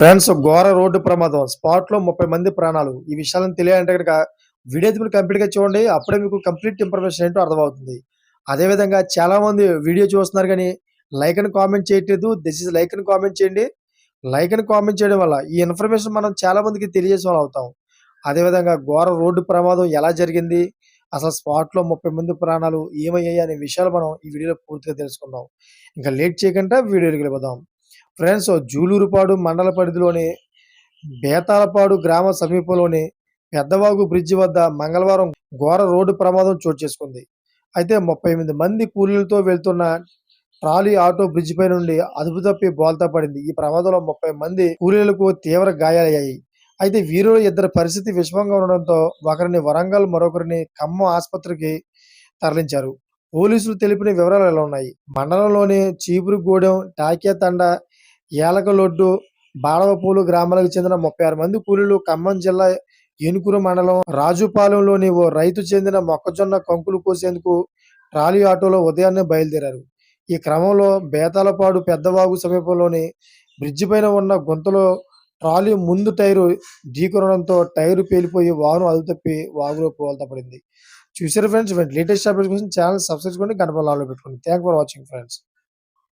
Friends ఘోర road ప్రమాదం. స్పాట్లో ముప్పై మంది ప్రాణాలు. ఈ విషయాలను తెలియాలంటే కనుక వీడియో మీరు కంప్లీట్గా చూడండి. అప్పుడే మీకు కంప్లీట్ ఇన్ఫర్మేషన్ ఏంటో అర్థమవుతుంది. అదే విధంగా చాలా మంది వీడియో చూస్తున్నారు కానీ లైక్ అని కామెంట్ చేయట్లేదు. దిస్ ఇస్ లైక్ అని కామెంట్ చేయండి. లైక్ అని కామెంట్ చేయడం వల్ల ఈ ఇన్ఫర్మేషన్ మనం చాలా మందికి తెలియజేసే వాళ్ళు అవుతాం అదే విధంగా ఘోర రోడ్డు ప్రమాదం ఎలా జరిగింది? అసలు స్పాట్లో ముప్పై మంది ప్రాణాలు ఏమయ్యాయి అనే విషయాలు మనం ఈ వీడియోలో పూర్తిగా తెలుసుకుందాం. ఇంకా లేట్ చేయకుండా వీడియోకి వెళ్ళిపోదాం. ఫ్రెండ్స్ జూలూరుపాడు మండల పరిధిలోని బేతాలపాడు గ్రామ సమీపంలోని పెద్దవాగు బ్రిడ్జి వద్ద మంగళవారం ఘోర రోడ్డు ప్రమాదం చోటు చేసుకుంది. అయితే ముప్పై ఎనిమిది మంది కూలీలతో వెళ్తున్న ట్రాలీ ఆటో బ్రిడ్జి పై నుండి అదుపు తప్పి బోల్తా పడింది. ఈ ప్రమాదంలో ముప్పై మంది కూలీలకు తీవ్ర గాయాలయ్యాయి. అయితే వీరిలో ఇద్దరి పరిస్థితి విషమంగా ఉండడంతో ఒకరిని వరంగల్ మరొకరిని ఖమ్మం ఆసుపత్రికి తరలించారు. పోలీసులు తెలిపిన వివరాలు ఇలా ఉన్నాయి? మండలంలోని చీపురుగూడెం తండా ఏలకలొడ్డు బాడవపూలు గ్రామాలకు చెందిన ముప్పై ఆరు మంది కూలీలు ఖమ్మం జిల్లా ఏనుకూరు మండలం రాజుపాలెంలోని ఓ రైతు చెందిన మొక్కజొన్న కంకులు కోసేందుకు ట్రాలీ ఆటోలో ఉదయాన్నే బయలుదేరారు. ఈ క్రమంలో బేతాలపాడు పెద్దవాగు సమీపంలోని బ్రిడ్జి పైన ఉన్న గుంతలో ట్రాలీ ముందు టైరు ఢీకొనడంతో టైరు పేలిపోయి వాహనం అదుపు తప్పి వాగులో పోల్తపడింది చూసారు ఫ్రెండ్స్ లేటెస్ట్ అప్డేట్స్ కోసం ఛానల్ సబ్స్క్రైబ్ చేసుకోండి గణపతి పెట్టుకోండి. Thank for watching friends